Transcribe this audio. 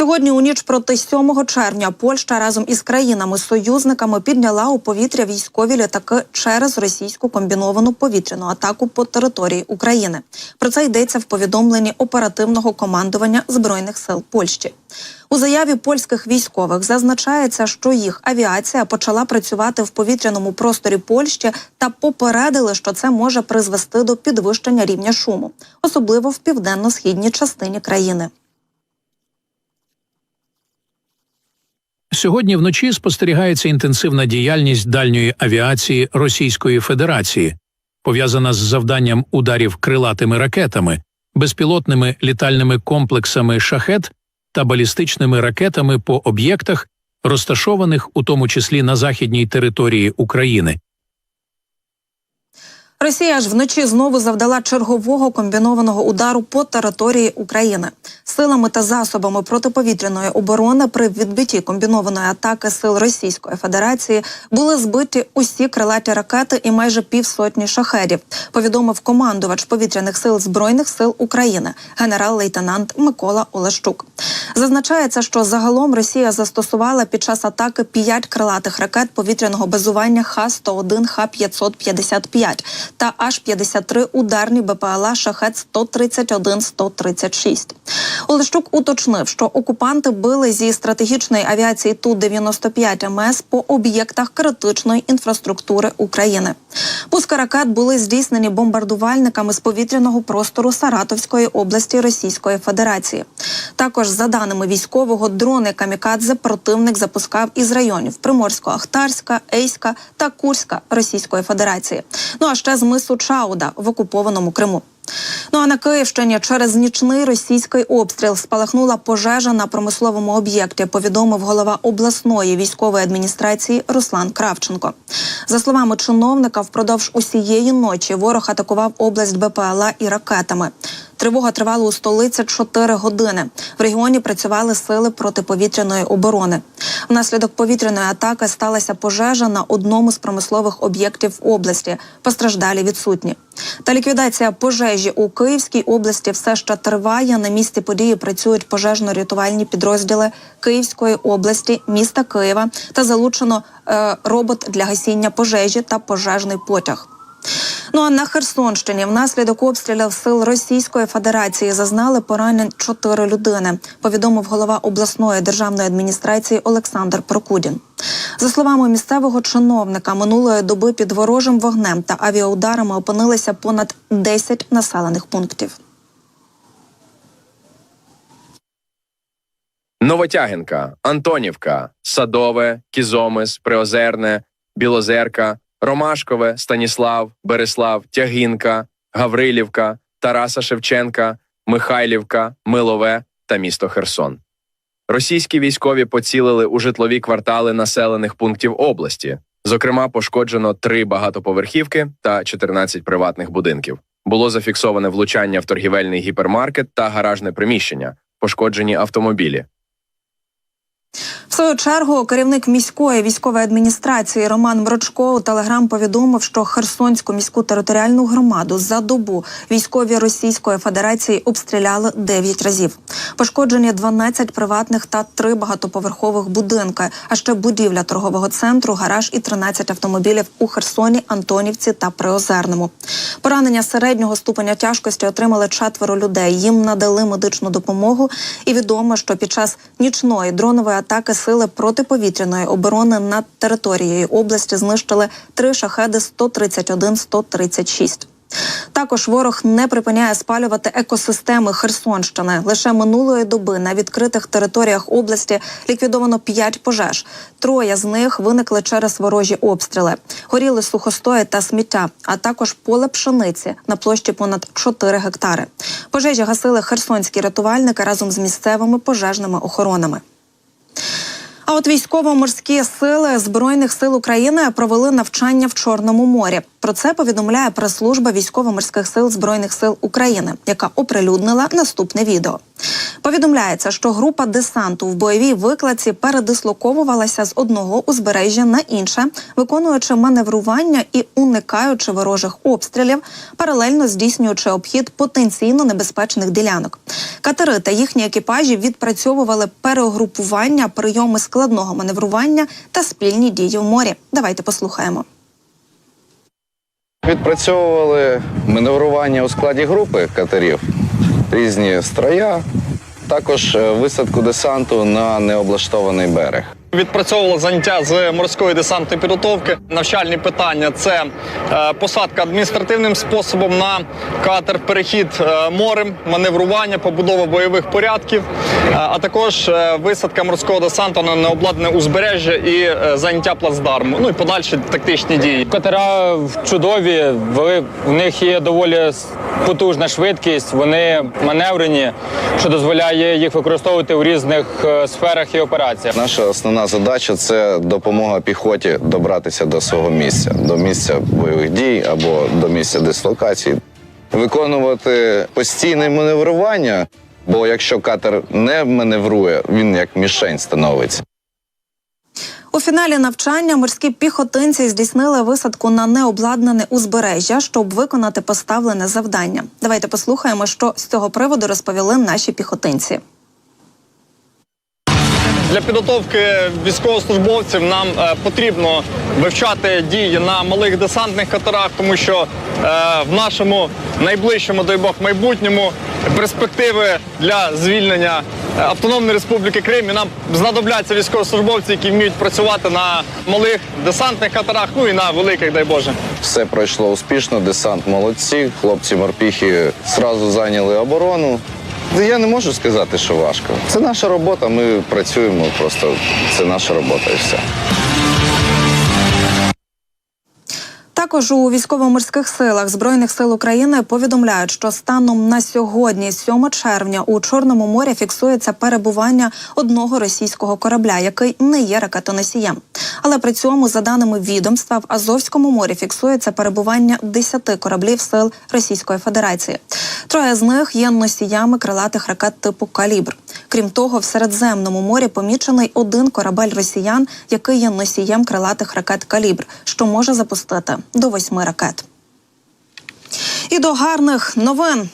Сьогодні у ніч проти 7 червня Польща разом із країнами-союзниками підняла у повітря військові літаки через російську комбіновану повітряну атаку по території України. Про це йдеться в повідомленні оперативного командування збройних сил Польщі. У заяві польських військових зазначається, що їх авіація почала працювати в повітряному просторі Польщі та попередили, що це може призвести до підвищення рівня шуму, особливо в південно-східній частині країни. Сьогодні вночі спостерігається інтенсивна діяльність дальньої авіації Російської Федерації, пов'язана з завданням ударів крилатими ракетами, безпілотними літальними комплексами шахет та балістичними ракетами по об'єктах, розташованих у тому числі на західній території України. Росія ж вночі знову завдала чергового комбінованого удару по території України. Силами та засобами протиповітряної оборони при відбитті комбінованої атаки сил Російської Федерації були збиті усі крилаті ракети і майже півсотні шахедів. Повідомив командувач повітряних сил збройних сил України, генерал-лейтенант Микола Олещук. Зазначається, що загалом Росія застосувала під час атаки п'ять крилатих ракет повітряного базування Х-101, Х-555 та аж 53 ударні БПЛА Шахет 131-136. Олещук уточнив, що окупанти били зі стратегічної авіації Ту-95 МС по об'єктах критичної інфраструктури України. Пуски ракет були здійснені бомбардувальниками з повітряного простору Саратовської області Російської Федерації. Також, за даними військового, дрони камікадзе противник запускав із районів Приморсько-Ахтарська, Ейська та Курська Російської Федерації. Ну а ще з мису Чауда в окупованому Криму. Ну а на Київщині через нічний російський обстріл спалахнула пожежа на промисловому об'єкті. Повідомив голова обласної військової адміністрації Руслан Кравченко. За словами чиновника, впродовж усієї ночі ворог атакував область БПЛА і ракетами. Тривога тривала у столиці 4 години. В регіоні працювали сили протиповітряної оборони. Внаслідок повітряної атаки сталася пожежа на одному з промислових об'єктів області. Постраждалі відсутні. Та ліквідація пожежі у Київській області все ще триває. На місці події працюють пожежно-рятувальні підрозділи Київської області, міста Києва та залучено е, робот для гасіння пожежі та пожежний потяг. Ну а на Херсонщині внаслідок обстрілів сил Російської Федерації зазнали поранень чотири людини. Повідомив голова обласної державної адміністрації Олександр Прокудін. За словами місцевого чиновника, минулої доби під ворожим вогнем та авіаударами опинилися понад 10 населених пунктів. Новотягинка, Антонівка, Садове, Кізомис, Приозерне, Білозерка, Ромашкове, Станіслав, Береслав, Тягинка, Гаврилівка, Тараса Шевченка, Михайлівка, Милове та місто Херсон. Російські військові поцілили у житлові квартали населених пунктів області. Зокрема, пошкоджено три багатоповерхівки та 14 приватних будинків. Було зафіксоване влучання в торгівельний гіпермаркет та гаражне приміщення, пошкоджені автомобілі. В свою чергу керівник міської військової адміністрації Роман Мрочко у телеграм повідомив, що Херсонську міську територіальну громаду за добу військові Російської Федерації обстріляли 9 разів. Пошкоджені 12 приватних та 3 багатоповерхових будинки, а ще будівля торгового центру, гараж і 13 автомобілів у Херсоні, Антонівці та Приозерному. Поранення середнього ступеня тяжкості отримали четверо людей. Їм надали медичну допомогу. І відомо, що під час нічної дронової атаки сили протиповітряної оборони над територією області знищили три шахеди 131-136. Також ворог не припиняє спалювати екосистеми Херсонщини. Лише минулої доби на відкритих територіях області ліквідовано п'ять пожеж. Троє з них виникли через ворожі обстріли. Горіли сухостої та сміття, а також поле пшениці на площі понад 4 гектари. Пожежі гасили херсонські рятувальники разом з місцевими пожежними охоронами. От військово-морські сили збройних сил України провели навчання в Чорному морі. Про це повідомляє прес-служба військово-морських сил збройних сил України, яка оприлюднила наступне відео. Повідомляється, що група десанту в бойовій викладці передислоковувалася з одного узбережжя на інше, виконуючи маневрування і уникаючи ворожих обстрілів, паралельно здійснюючи обхід потенційно небезпечних ділянок. Катери та їхні екіпажі відпрацьовували перегрупування, прийоми складного маневрування та спільні дії в морі. Давайте послухаємо. Відпрацьовували маневрування у складі групи катерів, різні строя, також е, висадку десанту на необлаштований берег. Відпрацьовували заняття з морської десантної підготовки. Навчальні питання це е, посадка адміністративним способом на катер, перехід е, морем, маневрування, побудова бойових порядків, е, а також висадка морського десанту на необладнане узбережжя і заняття плацдарму. Ну і подальші тактичні дії. Катера чудові, вели- в них є доволі потужна швидкість, вони маневрені, що дозволяє їх використовувати у різних сферах і операціях. Наша основна задача це допомога піхоті добратися до свого місця, до місця бойових дій або до місця дислокації. Виконувати постійне маневрування, бо якщо катер не маневрує, він як мішень становиться. У фіналі навчання морські піхотинці здійснили висадку на необладнане узбережжя, щоб виконати поставлене завдання. Давайте послухаємо, що з цього приводу розповіли наші піхотинці. Для підготовки військовослужбовців нам е, потрібно вивчати дії на малих десантних катерах, тому що е, в нашому найближчому, дай Бог, майбутньому перспективи для звільнення е, Автономної Республіки Крим і нам знадобляться військовослужбовці, які вміють працювати на малих десантних катерах, ну і на великих, дай Боже. Все пройшло успішно, десант молодці, хлопці морпіхи зразу зайняли оборону. Я не можу сказати, що важко. Це наша робота, ми працюємо, просто це наша робота і все. Також у військово-морських силах збройних сил України повідомляють, що станом на сьогодні, 7 червня, у Чорному морі фіксується перебування одного російського корабля, який не є ракетоносієм. Але при цьому, за даними відомства, в Азовському морі фіксується перебування 10 кораблів сил Російської Федерації. Троє з них є носіями крилатих ракет типу Калібр. Крім того, в Середземному морі помічений один корабель росіян, який є носієм крилатих ракет Калібр, що може запустити до восьми ракет. І до гарних новин